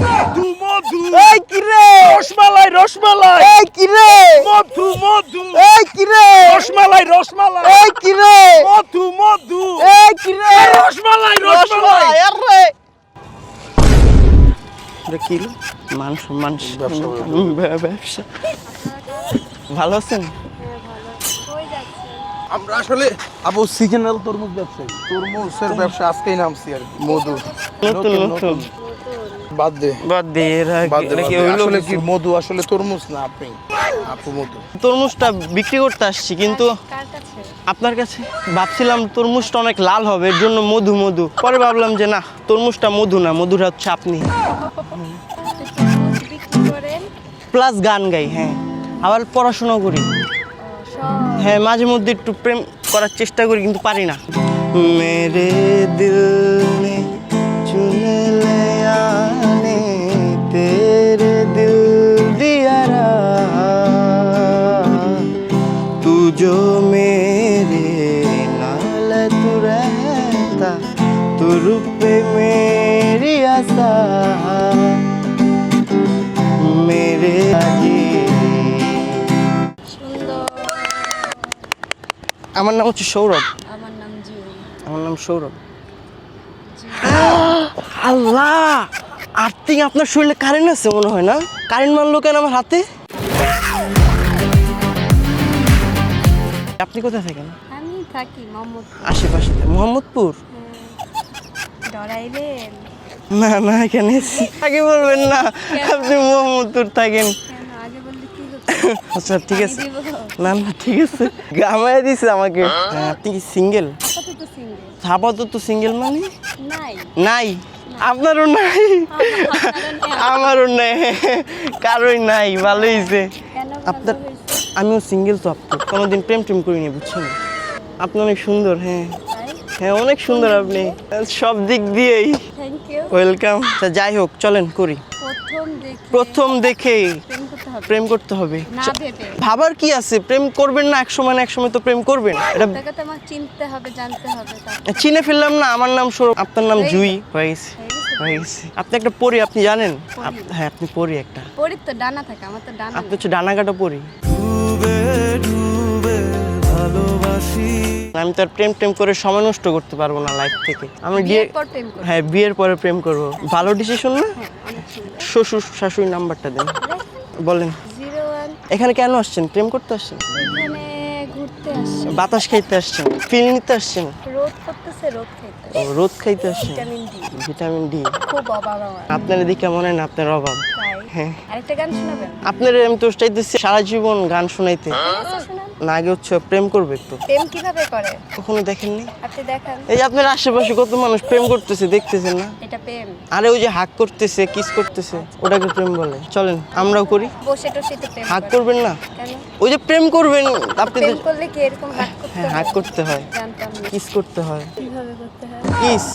মধু। মধু এই কি রে? রসমালাই রসমালাই। এই কি রে? মধু মধু। এই কি রে? রসমালাই রসমালাই। এই কি রে? মধু মধু। এই কি রে? রসমালাই রসমালাই। আরে। কি? মান সম্মান হুম, ব্যা- ব্যবসা। ভালো আছেন? আমরা আসলে আবু সিজনাল তরমুজ ব্যবসায়ী। তরমুজের ব্যবসা আজকেই নামছি আর মধু। নতুন বাদ দে। বাদ দে, আসলে কি মধু? আসলে তরমুজ না আপনি। আপু মধু। তরমুজটা বিক্রি করতে আসছি কিন্তু আপনার কাছে? ভাবছিলাম তরমুজটা অনেক লাল হবে এর জন্য মধু মধু। পরে ভাবলাম যে না তরমুজটা মধু না মধুটা হচ্ছে আপনি। করেন। প্লাস গান গাই হ্যাঁ। আবার পড়াশোনা করি। হ্যাঁ মাঝে মধ্যে একটু প্রেম করার চেষ্টা করি কিন্তু পারি না। মেরে দিল আমার নাম হচ্ছে সৌরভ। আমার নাম আমার নাম সৌরভ। আল্লাহ! আর্থিং আপনার শরীরে কারেন্ট আছে মনে হয় না? কারেন্ট মারলো কেন আমার হাতে? আপনি কোথায় থাকেন? আমি থাকি মোহাম্মদ আশেপাশে। মোহাম্মদপুর? ডরাইলেন না না এখানে। আগে বলবেন না। আপনি মোহাম্মদপুর থাকেন কেন আগে বললে কি হতো আচ্ছা ঠিক আছে। না না ঠিক আছে। গামায় দিছে আমাকে। হ্যাঁ, আপনি কি সিঙ্গেল। কত তো সিঙ্গেল। আপাতত সিঙ্গেল মানে? নাই। নাই? আপনারও নাই? আমারও নেই। কারোই নাই ভালো হয়েছে আপনার আমিও সিঙ্গেল তো আপনি কোনোদিন প্রেম টেম করিনি বুঝছেন? আপনি অনেক সুন্দর হ্যাঁ। হ্যাঁ অনেক সুন্দর আপনি। সব দিক দিয়েই। থ্যাংক ইউ ওয়েলকাম যাই হোক চলেন করি। প্রথম দেখে প্রেম করতে হবে। প্রেম করতে হবে। না চ- ভেবে। ভাবার কি আছে? প্রেম করবেন না এক সময় না এক সময় তো প্রেম করবেন। এটা তাকে তো আমার চিনতে হবে জানতে হবে চিনে ফেললাম না আমার নাম সৌরভ আপনার নাম জুই। হয়ে গেছে। আপনি একটা পরি আপনি জানেন? হ্যাঁ আপনি পরি একটা। পরির তো ডানা থাকে আমার তো ডানা আপনি হচ্ছে ডানা কাটা পরি আমি তো আর প্রেম টেম করে সময় নষ্ট করতে পারব না লাইফ থেকে। আমি বিয়ে বিয়ের পর প্রেম করবে। হ্যাঁ বিয়ের পরে প্রেম করব। ভালো ডিসিশন না? হ্যাঁ শ্বশুর শাশুড়ির নাম্বারটা দেন। বলেন। এখানে কেন আসছেন? প্রেম করতে আসছেন? বাতাস খাইতে আসছেন? ফিল নিতে আসছেন? রোদ খাইতে আসছেন? Vitamin D. খুব অভাব আপনার দেখে মনে হয় না আপনার অভাব। হ্যাঁ। আরেকটা গান শোনাবেন? আপনার আমি তো চাইতেছি সারা জীবন গান শোনাইতে। আচ্ছা না আগে হচ্ছে প্রেম করবে একটু। প্রেম কীভাবে করে? কখনো দেখেননি? আপনি দেখান। এই যে আপনার আশেপাশে কত মানুষ প্রেম করতেছে দেখতেছেন না? এটা প্রেম। আরে ওই যে হাক করতেছে কিস করতেছে ওটাকে প্রেম বলে। চলেন আমরাও করি। বসে টসে তো প্রেম হাক করবেন না? ওই যে প্রেম করবেন আপনি প্রেম করলে কি এরকম হাক করতে হ্যাঁ হাক করতে হয়। কিস করতে হয়। কীভাবে করতে হয়? কিস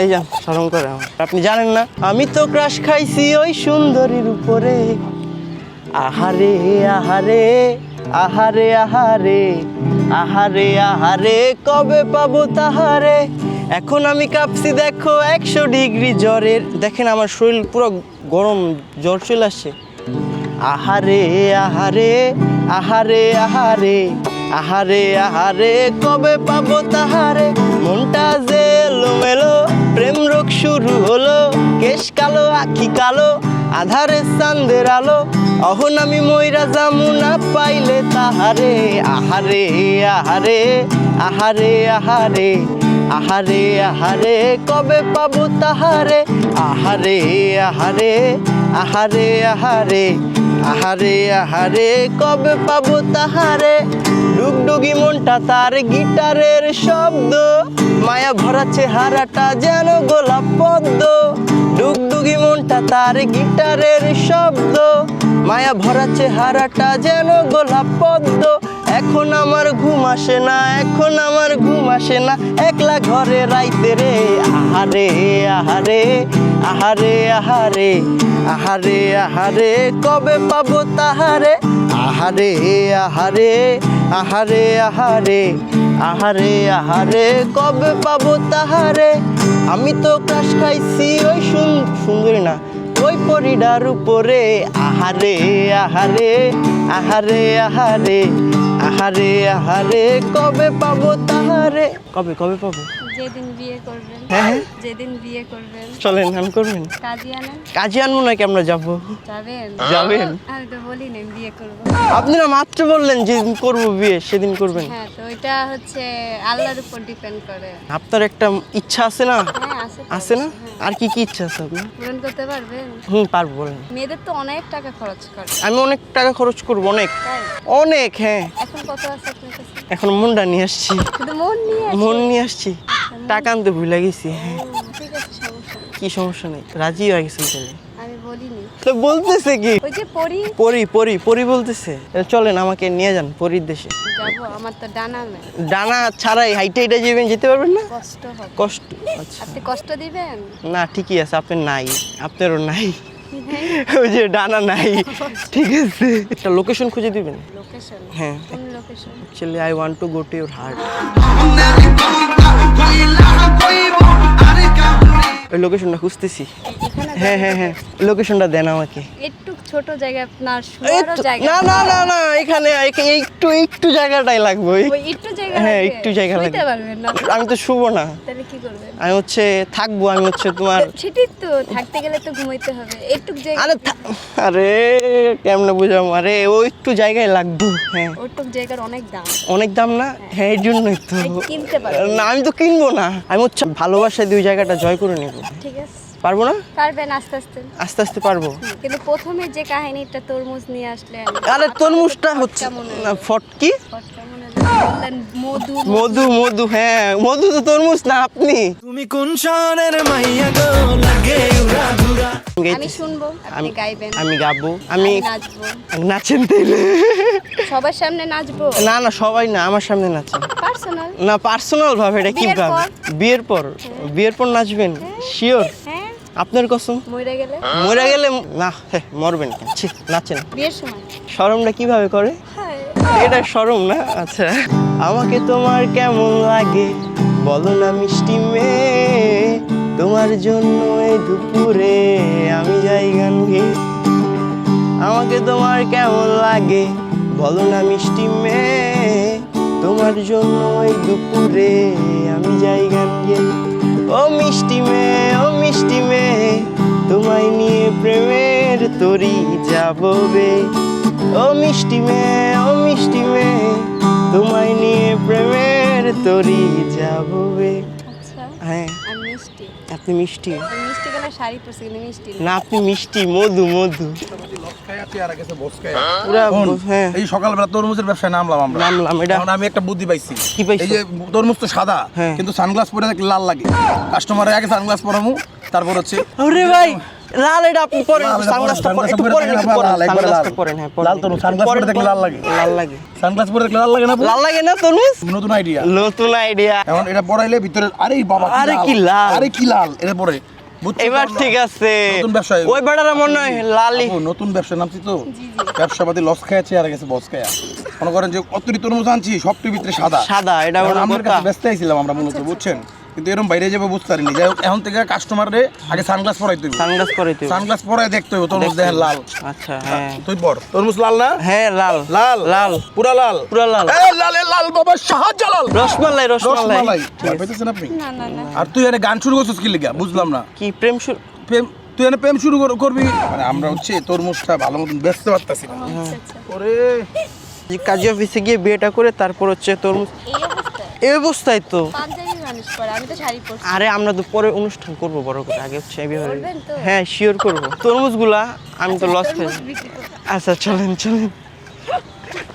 এই যান স্মরণ করে আপনি জানেন না, আমি তো ক্রাশ খাইছি ওই সুন্দরীর উপরে। আহারে আহারে আহারে আহারে আহারে আহারে, কবে পাবো তাহারে? এখন আমি কাঁপছি, দেখো, একশো ডিগ্রি জ্বরের। দেখেন আমার শরীর পুরো গরম, জ্বর চলে আসছে। আহারে আহারে আহারে আহারে আহারে আহারে, কবে পাবো তাহারে? মনটা যে এলো প্রেম রোগ শুরু হলো, কেশ কালো, আখি কালো, আধারে চান্দের আলো, অহন আমি ময়রা জামু না পাইলে তাহারে। আহারে আহারে আহারে আহারে আহারে আহারে, কবে পাবো তাহারে? আহারে আহারে আহারে আহারে আহারে আহারে, কবে পাবো তাহারে? ডুগডুগি মনটা তার গিটারের শব্দ। মায়া ভরা চেহারাটা যেন গোলাপ পদ্ম। ডুগডুগি মনটা তার গিটারের শব্দ। মায়া ভরা চেহারাটা যেন গোলাপ পদ্ম। এখন আমার ঘুম আসে না এখন আমার ঘুম আসে না একলা ঘরে রাইতে রে আহারে আহারে আহারে আহারে আহারে আহারে কবে পাবো তাহারে আহারে আহারে আহারে আহারে আহারে আহারে কবে পাবো তাহারে আমি তো ক্রাশ খাইছি ওই সুন- সুন্দরী না ওই পরিডার উপরে, আহারে আহারে আহারে আহারে আহারে আহারে, কবে পাবো তাহারে? কবে কবে পাবো? যেদিন বিয়ে করবেন হ্যাঁ, হ্যাঁ। যেদিন বিয়ে করবেন চলেন আমি করবেন। কাজী আনেন। কাজে আনব নাকি আমরা যাব? যাবেন। যাবেন? আমি তো বলি না বিয়ে করব। আপনি না মাত্র বললেন যেদিন করব বিয়ে সেদিন করবেন। হ্যাঁ তো ওইটা হচ্ছে আল্লাহর উপর ডিপেন্ড করে। আপনার একটা ইচ্ছা আছে না? হ্যাঁ আছে না? আর কি কি ইচ্ছা আছে আপনার? হ্যাঁ। পূরণ করতে পারবেন? হুম পারব বলেন। মেয়েদের তো অনেক টাকা খরচ করে। আমি অনেক টাকা খরচ করব অনেক। অনেক হ্যাঁ। এখন কত আছে আপনার কাছে? এখন মনটা নিয়ে আসছি। মন নিয়ে মন নিয়ে আসছি। টাকা আনতে ভুলে গেছি হ্যাঁ। কি সমস্যা নেই রাজি হয়ে গেছেন আমি বলিনি। তো বলতেছে কি? ওই যে পড়ি পরি পরি পরি বলতেছে। চলেন আমাকে নিয়ে যান পরির দেশে। যাব আমার তো ডানা নেই। ডানা ছাড়াই হাইটে হাইটে যাবেন যেতে পারবেন না? কষ্ট হবে। কষ্ট আচ্ছা। আপনি কষ্ট দিবেন? না ঠিকই আছে আপনার নাই আপনারও নাই। ওই যে ডানা নাই ঠিক আছে। একটা লোকেশন খুঁজে দিবেন? লোকেশন হ্যাঁ। কোন location actually I want to go to your heart লোকেশনটা খুঁজতেছি। হ্যাঁ হ্যাঁ হ্যাঁ। লোকেশনটা দেন আমাকে। ছোট জায়গা আপনার না না না। না এখানে একটু একটু জায়গাটাই লাগবে একটু জায়গা হ্যাঁ একটু জায়গা লাগবে। আমি তো শুভ না। তাহলে কি করবেন? আমি হচ্ছে থাকব আমি হচ্ছে তোমার সেটাই তো থাকতে গেলে তো ঘুমাইতে হবে। একটু জায়গা আরে আরে কেমনে বুঝাম আরে ওই একটু জায়গায় লাগবে হ্যাঁ। ওটুক জায়গার অনেক দাম। অনেক দাম না? হ্যাঁ। এই জন্যই তো। কিনতে পারবেন না আমি তো কিনবো না। আমি হচ্ছে ভালোবাসায় দুই জায়গাটা জয় করে নেব। ঠিক আছে। পারব না? পারবেন আস্তে আস্তে। আস্তে আস্তে পারব। কিন্তু প্রথমে যে কাহিনীটা তরমুজ নিয়ে আসলেন আরে তরমুজটা হচ্ছে ফটকা না ফটকি মনে মধু মধু। মধু হ্যাঁ মধু তো তরমুজ না আপনি? তুমি কোন শহরের মাইয়া গো? লাগে উড়া ঘুরা আমি শুনব আপনি আমি গাইবেন। আমি গাবো। আমি নাচবো। নাচেন তাইলে। সবার সামনে নাচবো? না না সবাই না আমার সামনে নাচেন পার্সোনাল? না পার্সোনাল ভাবে এটা কি বিয়ের ভাবে পর? বিয়ের পর? বিয়ের পর নাচবেন? শিওর হ্যাঁ আপনার কসম? মরে গেলে? মরে গেলে না হ্যাঁ মরবেন কেন? ছি, নাচেন বিয়ের সময়। শরমটা কীভাবে করে? এটা শরম না? আচ্ছা। আমাকে তোমার কেমন লাগে? বলো না মিষ্টি মেয়ে। তোমার জন্য এই দুপুরে আমি যাই গান গেয়ে আমাকে তোমার কেমন লাগে? বলো না মিষ্টি মেয়ে। তোমার জন্য এই দুপুরে আমি যাই গান গেয়ে ও মিষ্টি মেয়ে, ও মিষ্টি মেয়ে, তোমায় নিয়ে প্রেমের তরি যাব বে ও মিষ্টি মেয়ে, ও মিষ্টি মেয়ে, তোমায় নিয়ে প্রেমের তরি যাব বে হ্যাঁ। মিষ্টি। আপনি মিষ্টি? মিষ্টি গেলে শাড়ি পরছি কিন্তু মিষ্টি না। না আপনি মিষ্টি মধু হ্যাঁ। এই সকালবেলা তরমুজের ব্যবসায় নামলাম আমরা। নামলাম এটা আমি একটা বুদ্ধি পাইছি। কি পাইছি? এই যে তরমুজ তো সাদা হ্যাঁ। কিন্তু সানগ্লাস পরে লাল লাগে। কাস্টমারের আগে সানগ্লাস পরামু তারপর হচ্ছে আরে ভাই লাল এটা আপনি পরেন সানগ্লাসটা পরেন, একটু পরেন একটু পরেন সানগ্লাসটা পরেন হ্যাঁ লাল sunglass পরেন, পরে দেখলে লাল লাগে। লাল লাগে। সানগ্লাস পরে দেখলে লাল লাগে না লাল লাগে না তরমুজ নতুন আইডিয়া নতুন আইডিয়া এখন এটা পরাইলে ভিতরে আরে বাবা আরে কি লাল। আরে কি লাল এটা পরে। এবার তো? ঠিক আছে। নতুন ব্যবসায়ী। ওই বেড়ারা মনে হয় লালি নতুন ব্যবসা নামছি তো। ব্যবসাপাতি লস খাইছে আর গেছে বস খায়া মনে করেন যে অতরি তরমুজ আনছি সবটির ভিতরে সাদা। সাদা এটা কাছে ব্যস্ত আইছিলাম আমরা মূলত বুঝছেন? কিন্তু এরকম বাইরে যাবে বুঝতে পারিনি। যাই হোক এখন থেকে কাস্টমারে আগে সানগ্লাস পরাই তুই সানগ্লাস পরে তুই সানগ্লাস পরাই দেখতে হবে তরমুজ দেখেন লাল। আচ্ছা হ্যাঁ। তুই পর। তরমুজ লাল না? হ্যাঁ লাল। লাল? লাল। পুরা লাল? পুরা লাল। এ লালে লাল বাবা শাহজালাল! রসমালাই রসমালাই। রসমালাই। আপনি? না না না। আর তুই এনে গান শুরু করছিস কি লিগা? বুঝলাম না। কি প্রেম শুরু? প্রেম তুই এনে প্রেম শুরু কর- করবি? মানে আমরা হচ্ছে তরমুজটা ভালো মতন বেচতে পারতাছি না। আচ্ছা আচ্ছা। ওরে। কাজী অফিসে গিয়ে বিয়েটা করে তারপর হচ্ছে তরমুজ এই অবস্থায়? তো। পরে আমি তো শাড়ি পরছি। আরে আমরা তো পরে অনুষ্ঠান করব বড় করে। আগে হচ্ছে? হ্যাঁ শিওর করব। তরমুজগুলা আমি তো লস খাই করতে আচ্ছা চলেন চলেন।